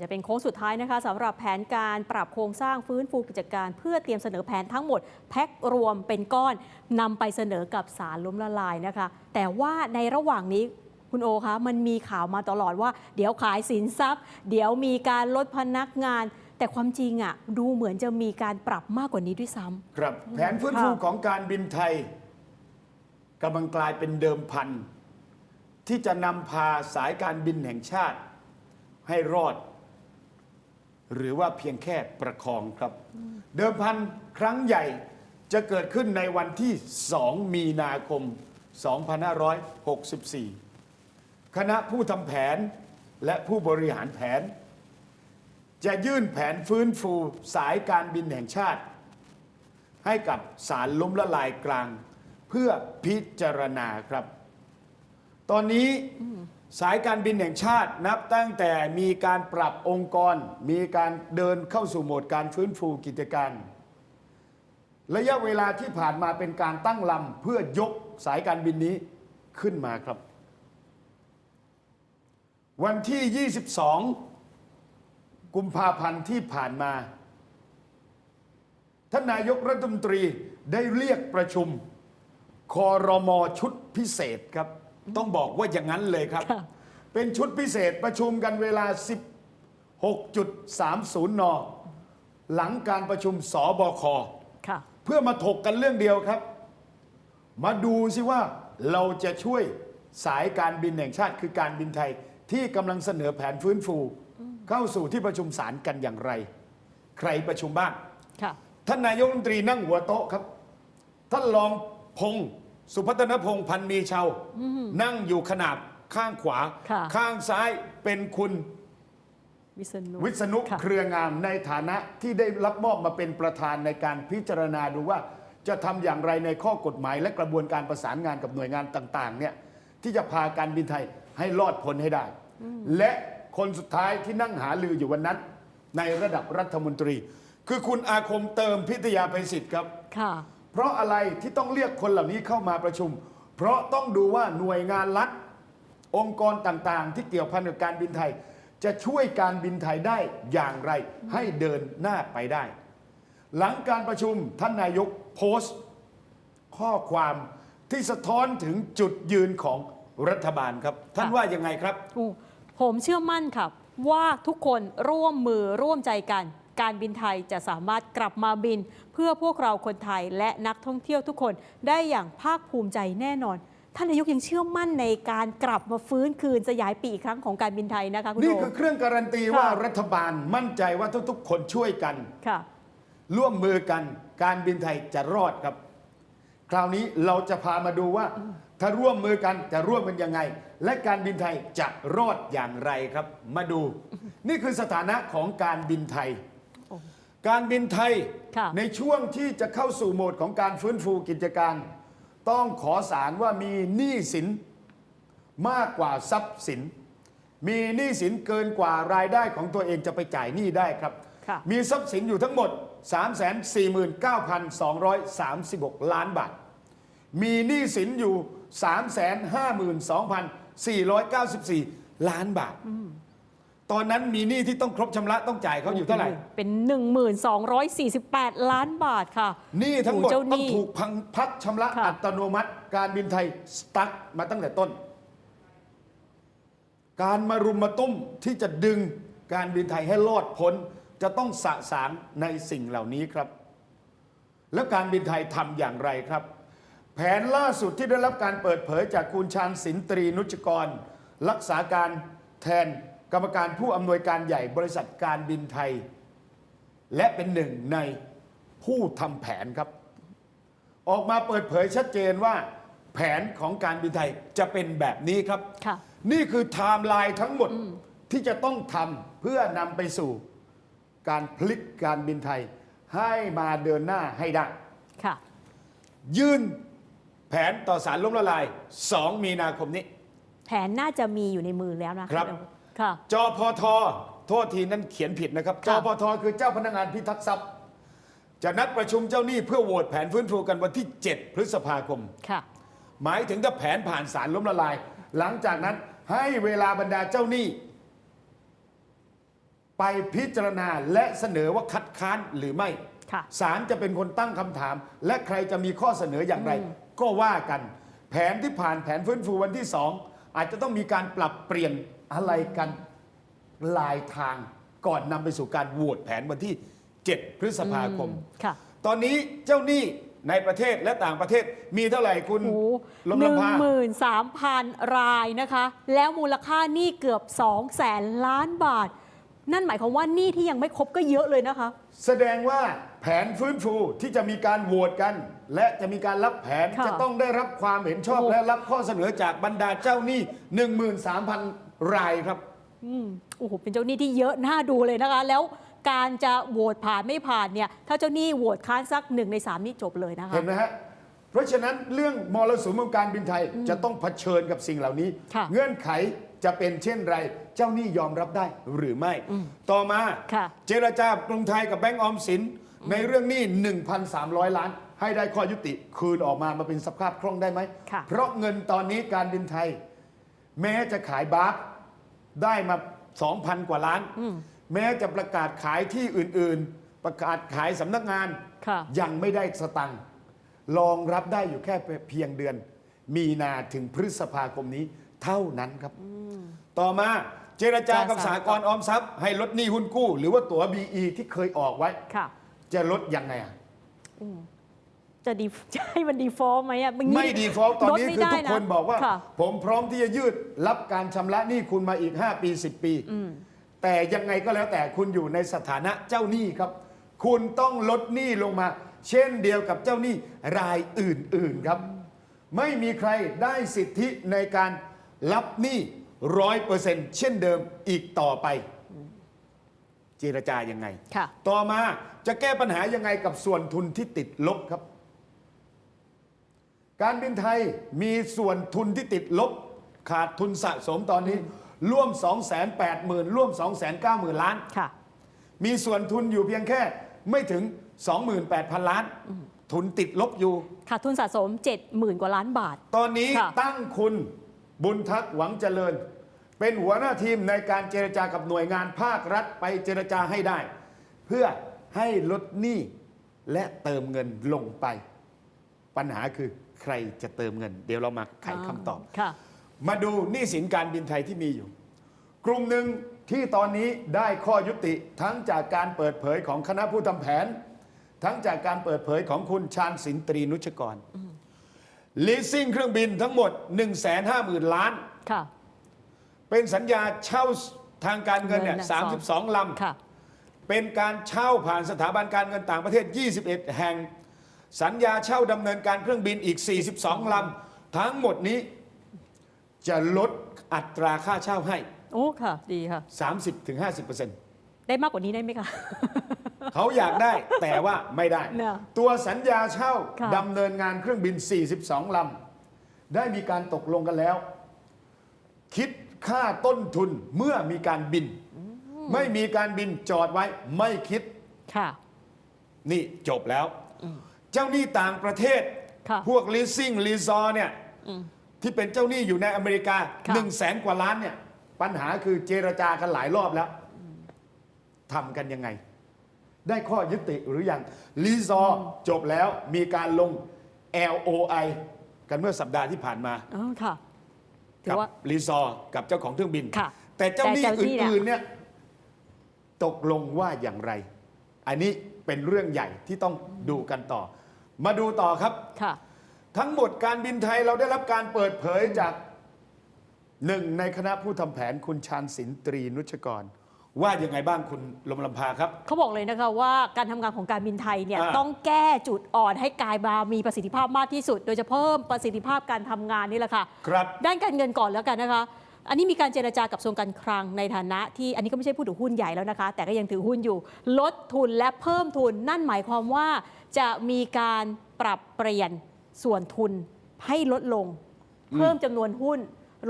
ดี๋ยวจะเป็นโค้งสุดท้ายนะคะสำหรับแผนการปรับโครงสร้างฟื้นฟูกิจการ เพื่อเตรียมเสนอแผนทั้งหมด แพ็ครวมเป็นก้อนนำไปเสนอกับสารล้มละลายนะคะ แต่ว่าในระหว่างนี้คุณโอคะมันมีข่าวมาตลอดว่า เดี๋ยวขายสินทรัพย์ เดี๋ยวมีการลดพนักงาน แต่ความจริงอะดูเหมือนจะมีการปรับมากกว่านี้ด้วยซ้ำครับแผนฟื้นฟูค่ะของการบินไทยกำลังกลายเป็นเดิมพันที่จะนำพาสายการบินแห่งชาติให้รอด หรือว่าเพียงแค่ประคองครับ เดิมพันครั้งใหญ่จะเกิดขึ้นในวันที่ 2 มีนาคม 2564 คณะผู้ทำแผนและผู้บริหารแผน จะยื่นแผนฟื้นฟูสายการบินแห่งชาติ ให้กับสารล้มละลายกลาง เพื่อพิจารณาครับ ตอนนี้ สายการบินแห่งชาตินับตั้งแต่มีการปรับองค์กร มีการเดินเข้าสู่โหมดการฟื้นฟูกิจการ ระยะเวลาที่ผ่านมาเป็นการตั้งลำเพื่อยกสายการบินนี้ขึ้นมาครับ วันที่ 22 กุมภาพันธ์ที่ผ่านมาท่านนายกรัฐมนตรีได้เรียกประชุมคอรมอชุดพิเศษครับ ต้องบอกว่าอย่างนั้นเลยครับค่ะเป็นชุดพิเศษประชุมกันเวลา 16.30 น หลังการประชุมสบคค่ะเพื่อมาถกกันเรื่องเดียวครับ มาดูสิว่าเราจะช่วยสายการบินแห่งชาติคือการบินไทยที่กำลังเสนอแผนฟื้นฟู เข้าสู่ที่ประชุมศาลกันอย่างไร ใครประชุมบ้างค่ะท่านนายกรัฐมนตรีนั่งหัวโต๊ะครับ ท่านรองพงศ์ สุพัฒนพงศ์พันมีชาวนั่งอยู่ขนาบข้างขวา ค่ะ ข้างซ้ายเป็นคุณวิษณุวิษณุค่ะ เครืองามในฐานะที่ได้รับมอบมาเป็นประธานในการพิจารณาดูว่า จะทำอย่างไรในข้อกฎหมาย และกระบวนการประสานงานกับหน่วยงานต่างๆเนี่ยที่จะพาการบินไทยให้รอดพ้นให้ได้ และคนสุดท้ายที่นั่งหาลืออยู่วันนั้น ในระดับรัฐมนตรี คือคุณอาคมเติมพิทยาภัยศิษฐ์ครับ ค่ะ เพราะอะไรที่ต้องเรียกคนเหล่านี้เข้ามาประชุม เพราะต้องดูว่าหน่วยงานรัฐองค์กรต่างๆ ที่เกี่ยวพันกับการบินไทย จะช่วยการบินไทยได้อย่างไร ให้เดินหน้าไปได้ หลังการประชุมท่านนายกโพสต์ ข้อความที่สะท้อนถึงจุดยืนของรัฐบาลครับ ท่านค่ะว่ายังไงครับโอ้ผมเชื่อมั่นครับว่าทุกคนร่วมมือร่วมใจกัน การบินไทยจะสามารถกลับมาบิน เพื่อพวกเราคนไทยและนักท่องเที่ยวทุกคนได้อย่างภาคภูมิใจแน่นอน ท่านนายกยังเชื่อมั่นในการกลับมาฟื้นคืนสยายปีอีกครั้งของการบินไทยนะคะคุณนี่โอคือเครื่องการันตีว่าค่ะรัฐบาลมั่นใจว่าทุกๆ คนช่วยกัน ค่ะ ร่วมมือกันการบินไทยจะรอดครับ คราวนี้เราจะพามาดูว่า ถ้าร่วมมือกันจะร่วมกันยังไง และการบินไทยจะรอดอย่างไรครับ มาดู นี่คือสถานะของการบินไทยโอ้ การบินไทยค่ะ ในช่วงที่จะเข้าสู่โหมดของการฟื้นฟูกิจการ ต้องขอสารว่ามีหนี้สินมากกว่าทรัพย์สิน มีหนี้สินเกินกว่ารายได้ของตัวเองจะไปจ่ายหนี้ได้ครับ ค่ะ มีทรัพย์สินอยู่ทั้งหมด 349,236 ล้านบาท มีหนี้สินอยู่ 352,494 ล้านบาท ตอนนั้นมีหนี้ที่ต้องครบชำระต้องจ่ายเขาอยู่เท่าไหร่ เป็น 1248 ล้านบาทค่ะหนี้ทั้งหมดโอ้เจ้าหต้องนี้ ถูกพังพักชำระค่ะ อัตโนมัติ การบินไทยสตั๊กมาตั้งแต่ต้น การมารุมมาตุ้มที่จะดึงการบินไทยให้รอดพ้น จะต้องสะสางในสิ่งเหล่านี้ครับ แล้วการบินไทยทำอย่างไรครับ แผนล่าสุดที่ได้รับการเปิดเผยจากคุณชาญสินตรีนุชกร รักษาการแทน กรรมการผู้อำนวยการใหญ่บริษัทการบินไทย และเป็นหนึ่งในผู้ทำแผนครับ ออกมาเปิดเผยชัดเจนว่า แผนของการบินไทยจะเป็นแบบนี้ครับ ค่ะ นี่คือไทม์ไลน์ทั้งหมดที่จะต้องทำเพื่อนำไปสู่ การพลิกการบินไทย ให้มาเดินหน้าให้ได้ ค่ะ ยื่นแผนต่อสารล้มละลาย 2 มีนาคมนี้ แผนน่าจะมีอยู่ในมือแล้วนะคะครับณโอ ค่ะจพทโทษทีนั้นเขียนผิดนะครับจค่ะพทคือเจ้าพนักงานพิทักษ์ทรัพย์ จะนัดประชุมเจ้าหนี้เพื่อโหวตแผนฟื้นฟูกันวันที่ 7 พฤษภาคมค่ะ หมายถึงถ้าแผนผ่านสารล้มละลาย หลังจากนั้นให้เวลาบรรดาเจ้าหนี้ ไปพิจารณาและเสนอว่าคัดค้านหรือไม่ค่ะศาลจะเป็นคนตั้งคำถาม และใครจะมีข้อเสนออย่างไร ก็ว่ากัน แผนที่ผ่านแผนฟื้นฟูวันที่สองอาจจะต้องมีการปรับเปลี่ยน อะไรกันลายทางก่อนนำไปสู่การโหวตแผนวันที่ 7 พฤษภาคม ค่ะ ตอนนี้เจ้าหนี้ในประเทศและต่างประเทศมีเท่าไหร่คุณโอ้ลมหนึ่งลำพาหมื่นสามพันรายนะคะ แล้วมูลค่าหนี้เกือบ2องแสนล้านบาท นั่นหมายความว่าหนี้ที่ยังไม่ครบก็เยอะเลยนะคะ แสดงว่าแผนฟื้นฟูที่จะมีการโหวตกัน และจะมีการรับแผนค่ะจะต้องได้รับความเห็นชอบ โอ้และรับข้อเสนอจากบรรดาเจ้าหนี้ 13,000 รายครับอืมโอ้โหเป็นเจ้าหนี้ที่เยอะน่าดูเลยนะคะ แล้วการจะโหวตผ่านไม่ผ่านเนี่ย ถ้าเจ้าหนี้โหวตค้านสักหนึ่งในสามนี่จบเลยนะคะ เห็นไหมฮะเพราะฉะนั้นเรื่องมรสุมของการบินไทยจะต้องเผชิญกับสิ่งเหล่านี้ ค่ะ เงื่อนไขจะเป็นเช่นไร เจ้าหนี้ยอมรับได้หรือไม่ ต่อมาค่ะ เจรจากรุงไทยกับแบงก์ออมสิน ในเรื่องหนี้ 1,300 ล้าน ให้ได้ข้อยุติคืนออกมามาเป็นสภาพคล่องได้ไหม ค่ะ เพราะเงินตอนนี้การบินไทย แม้จะขายบาร์ได้มา 2,000 กว่าล้าน แม้จะประกาศขายที่อื่นๆ ประกาศขายสำนักงานค่ะยังไม่ได้สตังค์รองรับได้อยู่แค่เพียงเดือน มีนาถึงพฤษภาคมนี้เท่านั้นครับ ต่อมาเจรจากับการสสาหกรณ์ออมทรัพย์ ให้ลดหนี้หุ้นกู้ หรือว่าตั๋ว BE ที่เคยออกไว้ค่ะจะลดยังไงอะ จะดีจะให้มันดีฟอลต์ไหมอะนไม่ดีฟอลต์ตอนนี้ลดคือไม่ได้ทุกคนบอกว่าค่ะผมพร้อมที่จะยืดรับการชำระหนี้คุณมาอีก 5 ปี 10 ปี แต่ยังไงก็แล้วแต่คุณอยู่ในสถานะเจ้าหนี้ครับ คุณต้องลดหนี้ลงมา เช่นเดียวกับเจ้าหนี้รายอื่นๆครับ ไม่มีใครได้สิทธิในการรับหนี้ร้อยเปอร์เซ็นต์เช่นเดิมอีกต่อไป เจรจายังไง ค่ะ ต่อมาจะแก้ปัญหายังไงกับส่วนทุนที่ติดลบครับ การบินไทยมีส่วนทุนที่ติดลบ ขาดทุนสะสมตอนนี้ ร่วม 280,000 ร่วม 290,000 ล้าน ค่ะ มีส่วนทุนอยู่เพียงแค่ไม่ถึง 28,000 ล้าน ทุนติดลบอยู่ ขาดทุนสะสม 70,000 กว่าล้านบาท ตอนนี้ค่ะ ตั้งคุณบุญทักษ์หวังเจริญ เป็นหัวหน้าทีมในการเจรจากับหน่วยงานภาครัฐไปเจรจาให้ได้ เพื่อให้ลดหนี้และเติมเงินลงไป ปัญหาคือ ใครจะเติมเงิน เดี๋ยวเรามาไขคำตอบ ค่ะ มาดูหนี้สินการบินไทยที่มีอยู่ กลุ่มหนึ่งที่ตอนนี้ได้ข้อยุติทั้งจากการเปิดเผยของคณะผู้ทำแผน ทั้งจากการเปิดเผยของคุณชาญสินตรีนุชกรลีสซิ่งเครื่องบินทั้งหมด 1 5 0 0 0 0 ล้าน ค่ะ เป็นสัญญาเช่าทางการเงินเนี่ยเงินน่ะ32ลค่ะำเป็นการเช่าผ่านสถาบันการเงินต่างประเทศ 21 แห่ง สัญญาเช่าดำเนินการเครื่องบินอีก 42 ลำ ทั้งหมดนี้จะลดอัตราค่าเช่าให้ โอ้ค่ะ ดีค่ะ 30-50%ได้มากกว่านี้ได้ไหมคะ เขาอยากได้แต่ว่าไม่ได้น่ะตัวสัญญาเช่าค่ะดำเนินงานเครื่องบิน 42 ลำ ได้มีการตกลงกันแล้ว คิดค่าต้นทุนเมื่อมีการบิน ไม่มีการบินจอดไว้ไม่คิด ค่ะ นี่จบแล้ว เจ้าหนี้ต่างประเทศ ค่ะพวก leasing r e s o r เนี่ยที่เป็นเจ้าหนี้อยู่ในอเมริกาค่ะ 1นึ่งแสนกว่าล้านเนี่ย ปัญหาคือเจรจากันหลายรอบแล้วทำกันยังไง ได้ข้อยุติหรือยังรีซอร์จบแล้วมีการลง LOI กันเมื่อสัปดาห์ที่ผ่านมา อ๋อค่ะถืกัอว่า รีซอร์กับเจ้าของเครื่องบิน ค่ะแต่เจ้าหนี้แต่เจ้าหนี้เนี่ย อื่นๆเนี่ยตกลงว่าอย่างไร อันนี้เป็นเรื่องใหญ่ที่ต้องดูกันต่อ มาดูต่อครับ ค่ะ ทั้งหมดการบินไทยเราได้รับการเปิดเผยจากหนึ่งในคณะผู้ทำแผนคุณชาญสินตรีนุชกร ว่ายังไงบ้างคุณลมลำพาครับ เขาบอกเลยนะคะว่าการทำงานของการบินไทยเนี่ยอ่า ต้องแก้จุดอ่อนให้กลายมามีประสิทธิภาพมากที่สุด โดยจะเพิ่มประสิทธิภาพการทำงานนี่แหละค่ะ ครับ ด้านการเงินก่อนแล้วกันนะคะ อันนี้มีการเจรจากับกระทรวงการคลังในฐานะที่อันนี้ก็ไม่ใช่ผู้ถือหุ้นใหญ่แล้วนะคะ แต่ก็ยังถือหุ้นอยู่ ลดทุนและเพิ่มทุน นั่นหมายความว่าจะมีการปรับเปลี่ยนส่วนทุนให้ลดลง เพิ่มจำนวนหุ้น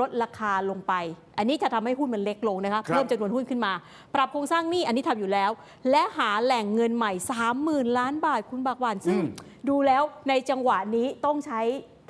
ลดราคาลงไป อันนี้จะทำให้หุ้นมันเล็กลงนะคะครับเพิ่มจำนวนหุ้นขึ้นมา ปรับโครงสร้างหนี้อันนี้ทำอยู่แล้ว และหาแหล่งเงินใหม่ 30,000 ล้านบาทคุณบากหวานซึ่งอืมดูแล้วในจังหวะนี้ต้องใช้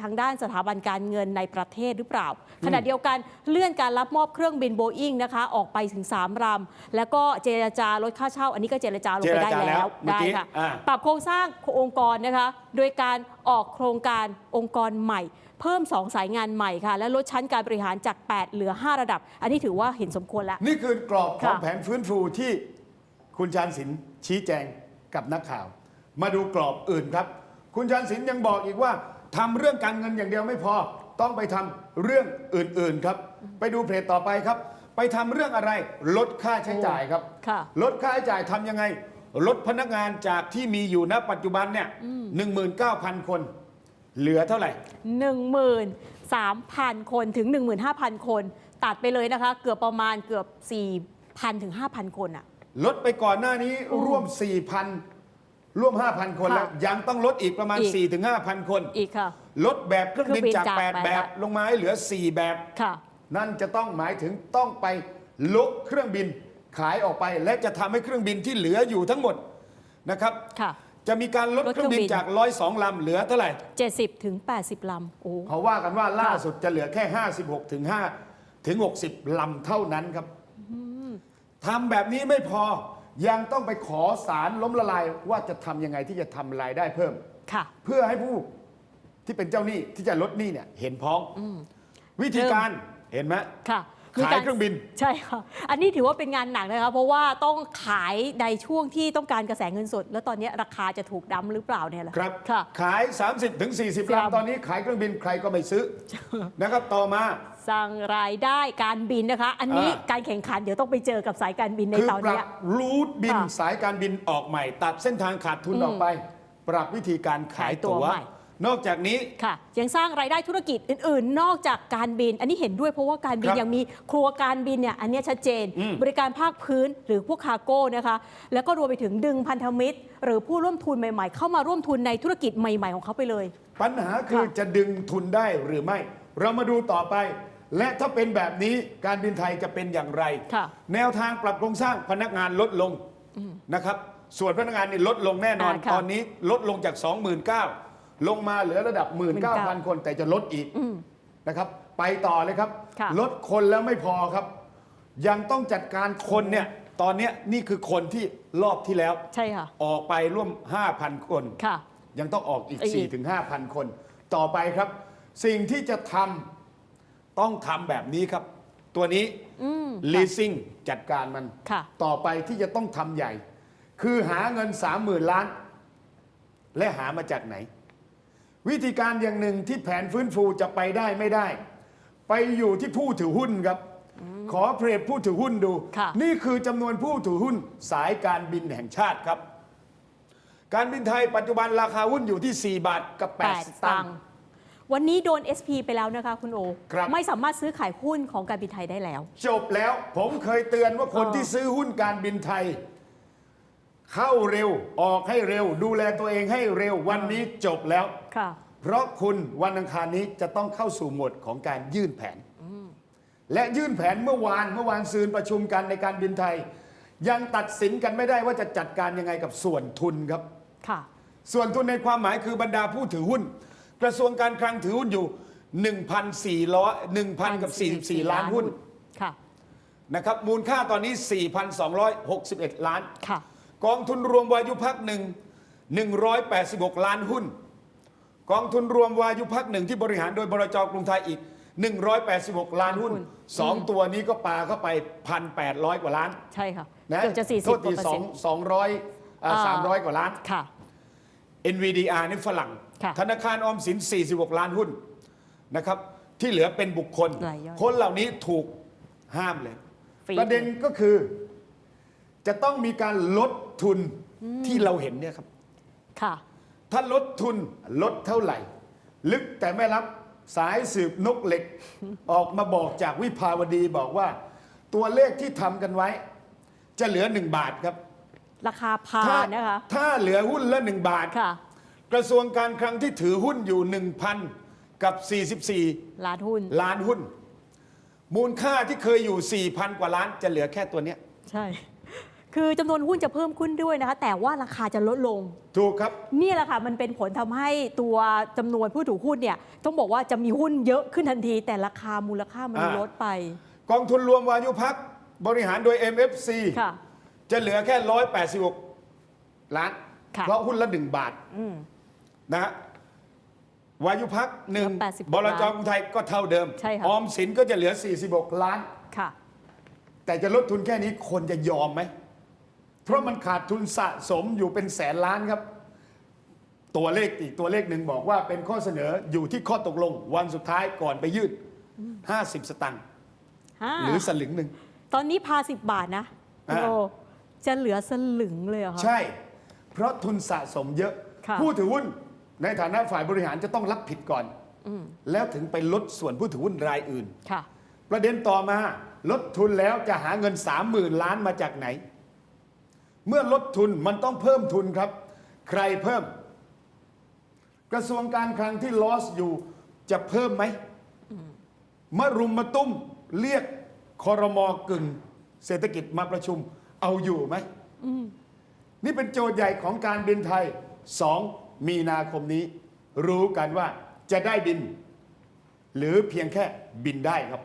ทางด้านสถาบันการเงินในประเทศหรือเปล่า ขณะเดียวกันเลื่อนการรับมอบเครื่องบินโบอิงนะคะออกไปถึง 3ลำแล้วก็เจรจาลดค่าเช่า อันนี้ก็เจรจาลงไปได้เจรจาแล้แล้ววเมื่อได้กี้ค่ะอ่าปรับโครงสร้างองค์กรนะคะ โดยการออกโครงการองค์กรใหม่เพิ่ม 2 สายงานใหม่ค่ะ และลดชั้นการบริหารจาก 8 เหลือ 5 ระดับ อันนี้ถือว่าเห็นสมควรแล้ว นี่คือกรอบของค่ะแผนฟื้นฟูที่คุณชาญศิลป์ชี้แจงกับนักข่าว มาดูกรอบอื่นครับ คุณชาญศิลป์ยังบอกอีกว่า ทำเรื่องการเงินอย่างเดียวไม่พอ ต้องไปทำเรื่องอื่นๆครับ ไปดูเพจต่อไปครับ ไปทำเรื่องอะไรลดค่าใช้จ่ายครับ ค่ะ ลดค่าใช้จ่ายทำยังไง ลดพนักงานจากที่มีอยู่ณปัจจุบันเนี่ยหนึ่งหมื่นเก้าพันคน เหลือเท่าไหร่ 13,000 คนถึง 15,000 คน ตัดไปเลยนะคะ เกือบประมาณเกือบ 4,000 ถึง 5,000 คนอะลดไปก่อนหน้านี้ร่วม 4,000 ร่วม 5,000 คนค่ะแล้ว ยังต้องลดอีกประมาณ อีก4ถึง5,000 คน อีกค่ะ ลดแบบเครื่องบินเครื่องบินจากจาก8แปดแบบลงมาให้เหลือ 4 แบบ ค่ะ นั่นจะต้องหมายถึงต้องไปลดเครื่องบินขายออกไป และจะทำให้เครื่องบินที่เหลืออยู่ทั้งหมดนะครับ ค่ะ จะมีการลดลดเครื่องบินเครื่องบินจากร้อยสองลำเหลือเท่าไหร่ 70 ถึง 80 ลำโอ้ เขาว่ากันว่าล่าสุดจะเหลือแค่ 56 ถึง5ถึง 60 ลำเท่านั้นครับทำแบบนี้ไม่พอ ยังต้องไปขอสารล้มละลายว่าจะทำยังไงที่จะทำรายได้เพิ่ม ค่ะ เพื่อให้ผู้ที่เป็นเจ้าหนี้ที่จะลดหนี้เนี่ยเห็นพ้อง วิธีการเห็นไหมค่ะ ขายเครื่องบิน ใช่ค่ะ อันนี้ถือว่าเป็นงานหนักนะคะ เพราะว่าต้องขายในช่วงที่ต้องการกระแสเงินสด แล้วตอนนี้ราคาจะถูกดั้มหรือเปล่าเนี่ยแหละครับค่ะขาย 30ถึง40ลำลำตอนนี้ขายเครื่องบินใครก็ไม่ซื้อนะครับต่อมาสร้างรายได้การบินนะคะ อันนี้อ่าการแข่งขันเดี๋ยวต้องไปเจอกับสายการบินในคือตอนปรัเนี้ยบรูทบินค่ะสายการบินออกใหม่ ตัดเส้นทางขาดทุนออกไป ปรับวิธีการขายขายตั๋ตั๋ววใหม่ นอกจากนี้ ค่ะ ยังสร้างรายได้ธุรกิจอื่น ๆ นอกจากการบิน อันนี้เห็นด้วยเพราะว่าการบินครับยังมีครัวการบินเนี่ยอันเนี้ยชัดเจน อืม บริการภาคพื้นหรือพวกคาร์โก้นะคะ แล้วก็รวมไปถึงดึงพันธมิตร หรือผู้ร่วมทุนใหม่ ๆ เข้ามาร่วมทุนในธุรกิจใหม่ ๆ ของเขาไปเลย ปัญหาคือค่ะ จะดึงทุนได้หรือไม่ เรามาดูต่อไป และถ้าเป็นแบบนี้การบินไทยจะเป็นอย่างไร ค่ะ แนวทางปรับโครงสร้างพนักงานลดลงนะครับ ส่วนพนักงานนี่ลดลงแน่นอน อ่าค่ะตอนนี้ลดลงจาก 29,000 ลงมาเหลือระดับ 19,000 คนแต่จะลดอีกนะครับ ไปต่อเลยครับ ค่ะ ลดคนแล้วไม่พอครับ ยังต้องจัดการคนเนี่ยตอนเนี้ยนี่คือคนที่รอบที่แล้วใช่ค่ะ ออกไปร่วม 5,000 คน ค่ะ ยังต้องออกอีก อีก4ถึง5,000 คน ต่อไปครับ สิ่งที่จะทำต้องทำแบบนี้ครับ ตัวนี้ อืม leasing จัดการมัน ค่ะ ต่อไปที่จะต้องทำใหญ่ คือหาเงิน 30,000 ล้าน และหามาจากไหน วิธีการอย่างหนึ่งที่แผนฟื้นฟูจะไปได้ไม่ได้ ไปอยู่ที่ผู้ถือหุ้นครับ ขอเพจผู้ถือหุ้นดูค่ะนี่คือจำนวนผู้ถือหุ้นสายการบินแห่งชาติครับ การบินไทยปัจจุบันราคาหุ้นอยู่ที่ 4 บาทกับแปด8สสตาตางงค์ค์วันนี้โดน SP ไปแล้วนะคะคุณโอครับไม่สามารถซื้อขายหุ้นของการบินไทยได้แล้ว จบแล้วผมเคยเตือนว่าคนเออที่ซื้อหุ้นการบินไทย เข้าเร็วออกให้เร็ว ดูแลตัวเองให้เร็ววันนี้จบแล้วค่ะ เพราะคุณวันอังคารนี้จะต้องเข้าสู่โหมดของการยื่นแผน และยื่นแผนเมื่อวานเมื่อวานซืนประชุมกันในการบินไทย ยังตัดสินกันไม่ได้ว่าจะจัดการยังไงกับส่วนทุนครับค่ะส่วนทุนในความหมายคือบรรดาผู้ถือหุ้น กระทรวงการคลังถือหุ้นอยู่1,400 1,000กับ44 ล้านหุ้นค่ะนะครับมูลค่าตอนนี้ 4,261 ล้านค่ะกองทุนรวมวายุพักหนึ่ง186 ล้านหุ้น กองทุนรวมวายุพักหนึ่งที่บริหารโดยบรจกรุงไทยอีก 186 ล้านหุ้นหุ้นสองตัวนี้ก็ปาเข้าไป 1,800 กว่าล้านใช่ค่ะนะเกือบจะ40โทษกว่าทีเปอร์สอเซ็งนต์สองร้อยอ่าอ่าสามร้อยกว่าล้านค่ะ NVDR นี่ฝรั่งค่ะธนาคารออมสิน 46 ล้านหุ้นนะครับ ที่เหลือเป็นบุคคลรายย่อยคนเหล่านี้ถูกห้ามเลยฟรีประเด็นก็คือ จะต้องมีการลดทุนที่เราเห็นเนี่ยครับ ค่ะ ถ้าลดทุนลดเท่าไหร่ ลึกแต่ไม่รับสายสืบนกเหล็ก ออกมาบอกจากวิภาวดีบอกว่า ตัวเลขที่ทำกันไว้ จะเหลือหนึ่งบาทครับ ราคาพาถ้านะคะ ถ้าเหลือหุ้นละหนึ่งบาท ค่ะ กระทรวงการคลังที่ถือหุ้นอยู่ 1,000 กับ 44 ล้านหุ้น ล้านหุ้น มูลค่าที่เคยอยู่ 4,000 กว่าล้านจะเหลือแค่ตัวเนี้ย ใช่ คือจำนวนหุ้นจะเพิ่มขึ้นด้วยนะคะ แต่ว่าราคาจะลดลง ถูกครับ นี่แหละค่ะ มันเป็นผลทำให้ตัวจำนวนผู้ถือหุ้นเนี่ยต้องบอกว่าจะมีหุ้นเยอะขึ้นทันที แต่ราคามูลค่ามันอ่า ลดไป กองทุนรวมวายุพักบริหารโดย MFC ค่ะ จะเหลือแค่ 186 ล้าน ค่ะ เพราะหุ้นละ 1 บาทอืม นะฮะวายุพักหนึ่ง86บลจกรุงไทยก็เท่าเดิม ใช่ค่ะ ออมสินก็จะเหลือ 46 ล้าน ค่ะ แต่จะลดทุนแค่นี้คนจะยอมไหมเพ ราะมันขาดทุนสะสมอยู่เป็นแสนล้านครับ ตัวเลขอีกตัวเลขหนึ่งบอกว่าเป็นข้อเสนออยู่ที่ข้อตกลง วันสุดท้ายก่อนไปยื่น50 สตังค์หรือสลึงหนึ่ง ตอนนี้พาสิบบาทนะอ่า โอ้จะเหลือสลึงเลยเหรอคะ ใช่ เพราะทุนสะสมเยอะ ค่ะ ผู้ถือหุ้นในฐานะฝ่ายบริหารจะต้องรับผิดก่อน อืมแล้วถึงไปลดส่วนผู้ถือหุ้นรายอื่น ค่ะ ประเด็นต่อมาลดทุนแล้วจะหาเงิน 30,000 ล้านมาจากไหน เมื่อลดทุนมันต้องเพิ่มทุนครับ ใครเพิ่ม กระทรวงการคลังที่ลอสอยู่จะเพิ่มไหมมารุมมาตุ้มเรียกคอรมอกึ่ง เศรษฐกิจมาประชุม เอาอยู่ไหมนี่เป็นโจทย์ใหญ่ของการบินไทย 2 มีนาคมนี้ รู้กันว่าจะได้บิน หรือเพียงแค่บินได้ครับ